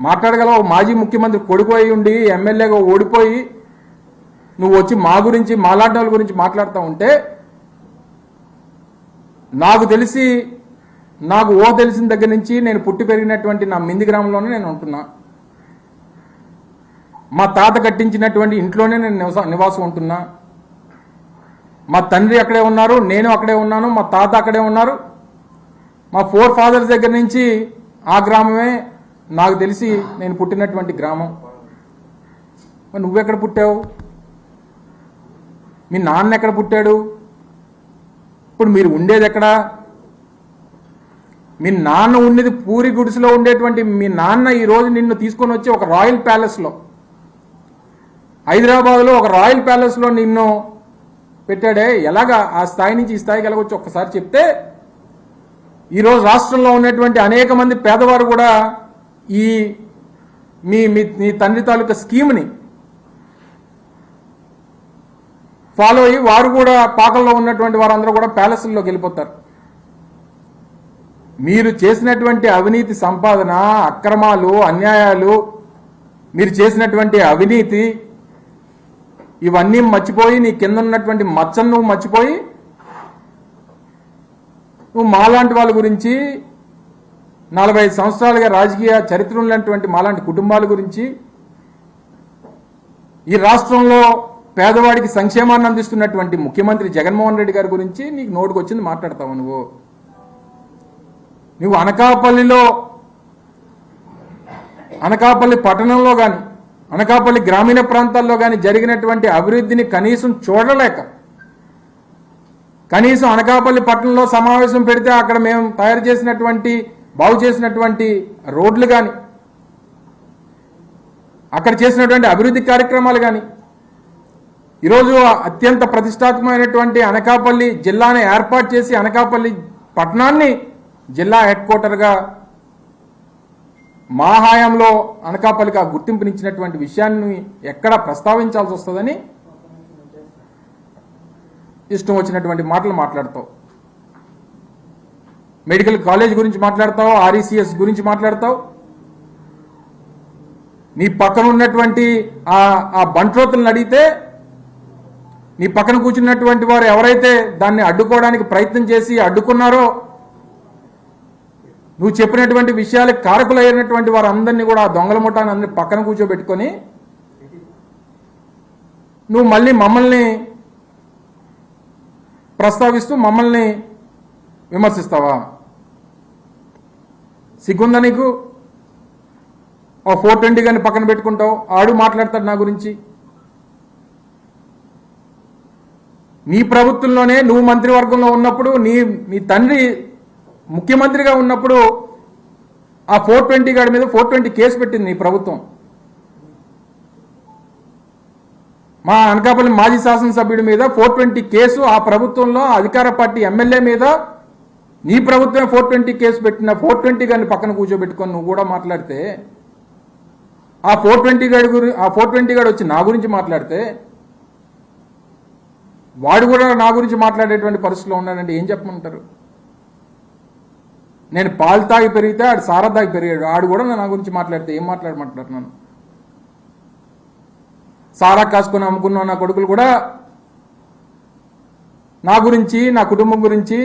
మాట్లాడగల మాజీ ముఖ్యమంత్రి కొడుకు అయి ఉండి ఎమ్మెల్యేగా ఓడిపోయి నువ్వు వచ్చి మా గురించి మాలాంటి వాళ్ళ గురించి మాట్లాడుతూ ఉంటే నాకు తెలిసి నాకు ఓ తెలిసిన దగ్గర నుంచి నేను పుట్టి పెరిగినటువంటి నా మింది గ్రామంలోనే నేను ఉంటున్నా. మా తాత కట్టించినటువంటి ఇంట్లోనే నేను నివాసం ఉంటున్నా. మా తండ్రి అక్కడే ఉన్నారు నేను అక్కడే ఉన్నాను మా తాత అక్కడే ఉన్నారు. మా ఫోర్ ఫాదర్స్ దగ్గర నుంచి ఆ గ్రామమే నాకు తెలిసి నేను పుట్టినటువంటి గ్రామం. మరి నువ్వెక్కడ పుట్టావు? మీ నాన్న ఎక్కడ పుట్టాడు? ఇప్పుడు మీరు ఉండేది ఎక్కడా? మీ నాన్న ఉండేది పూరి గుడిసెలో ఉండేటువంటి మీ నాన్న ఈ రోజు నిన్ను తీసుకొని వచ్చి ఒక రాయల్ ప్యాలెస్లో హైదరాబాద్లో ఒక రాయల్ ప్యాలెస్లో నిన్ను పెట్టాడే. ఎలాగా ఆ స్థాయి నుంచి ఈ స్థాయికి ఎలాగొచ్చి ఒక్కసారి చెప్తే ఈరోజు రాష్ట్రంలో ఉన్నటువంటి అనేక మంది పేదవారు కూడా ఈ మీ మీ మీ తండ్రి తాలూకా స్కీమ్ని ఫాలో అయ్యి వారు కూడా పాకల్లో ఉన్నటువంటి వారందరూ కూడా ప్యాలెస్ల్లోకి వెళ్ళిపోతారు. మీరు చేసినటువంటి అవినీతి సంపాదన అక్రమాలు అన్యాయాలు మీరు చేసినటువంటి అవినీతి ఇవన్నీ మర్చిపోయి నీ కింద ఉన్నటువంటి మచ్చను నువ్వు మర్చిపోయి నువ్వు మాలాంటి వాళ్ళ గురించి నలభై సంవత్సరాలుగా రాజకీయ చరిత్ర ఉన్నటువంటి మాలాంటి కుటుంబాల గురించి ఈ రాష్ట్రంలో పేదవాడికి సంక్షేమాన్ని అందిస్తున్నటువంటి ముఖ్యమంత్రి జగన్మోహన్ రెడ్డి గారి గురించి నీకు నోటుకు వచ్చింది మాట్లాడతావు నువ్వు? నువ్వు అనకాపల్లిలో అనకాపల్లి పట్టణంలో కానీ అనకాపల్లి గ్రామీణ ప్రాంతాల్లో కానీ జరిగినటువంటి అభివృద్ధిని కనీసం చూడలేక కనీసం అనకాపల్లి పట్టణంలో సమావేశం పెడితే అక్కడ మేము తయారు చేసినటువంటి బాగు చేసినటువంటి రోడ్లు కానీ అక్కడ చేసినటువంటి అభివృద్ధి కార్యక్రమాలు కానీ ఈరోజు అత్యంత ప్రతిష్టాత్మకమైనటువంటి అనకాపల్లి జిల్లాని ఏర్పాటు చేసి అనకాపల్లి పట్టణాన్ని జిల్లా హెడ్ క్వార్టర్గా మా హాయంలో అనకాపల్లికి ఆ గుర్తింపునిచ్చినటువంటి విషయాన్ని ఎక్కడ ప్రస్తావించాల్సి వస్తుందని ఇష్టం వచ్చినటువంటి మాటలు మాట్లాడతావు. మెడికల్ కాలేజ్ గురించి మాట్లాడతావు ఆర్ఈసిఎస్ గురించి మాట్లాడతావు? నీ పక్కన ఉన్నటువంటి ఆ బంట్రోతులను అడిగితే నీ పక్కన కూర్చున్నటువంటి వారు ఎవరైతే దాన్ని అడ్డుకోవడానికి ప్రయత్నం చేసి అడ్డుకున్నారో నువ్వు చెప్పినటువంటి విషయాలకు కారకులైనటువంటి వారందరినీ కూడా ఆ దొంగల ముఠాన్ని అందరినీ పక్కన కూర్చోబెట్టుకొని నువ్వు మళ్ళీ మమ్మల్ని ప్రస్తావిస్తూ మమ్మల్ని విమర్శిస్తావా? సిగ్గుందా నీకు? ఓ ఫోర్ ట్వంటీ కానీ పక్కన పెట్టుకుంటావు. ఆడు మాట్లాడతాడు నా గురించి. నీ ప్రభుత్వంలోనే నువ్వు మంత్రివర్గంలో ఉన్నప్పుడు నీ నీ తండ్రి ముఖ్యమంత్రిగా ఉన్నప్పుడు ఆ ఫోర్ ట్వంటీ గాడి మీద ఫోర్ ట్వంటీ కేసు పెట్టింది నీ ప్రభుత్వం. మా అనకాపల్లి మాజీ శాసనసభ్యుడి మీద ఫోర్ ట్వంటీ కేసు ఆ ప్రభుత్వంలో అధికార పార్టీ ఎమ్మెల్యే మీద నీ ప్రభుత్వమే ఫోర్ ట్వంటీ కేసు పెట్టిన ఫోర్ ట్వంటీ గారిని పక్కన కూర్చోబెట్టుకొని నువ్వు కూడా మాట్లాడితే ఆ ఫోర్ ట్వంటీ గారి గురి ఆ ఫోర్ ట్వంటీ గారు వచ్చి నా గురించి మాట్లాడితే వాడు కూడా నా గురించి మాట్లాడేటువంటి పరిస్థితిలో ఉన్నాడంటే ఏం చెప్పమంటారు? నేను పాలు తాగి పెరిగితే ఆడు సారా తాగి పెరిగాడు ఆడు కూడా నా గురించి మాట్లాడితే ఏం మాట్లాడమంటారు నన్ను? సారా కాసుకొని అమ్ముకున్న నా కొడుకులు కూడా నా గురించి నా కుటుంబం గురించి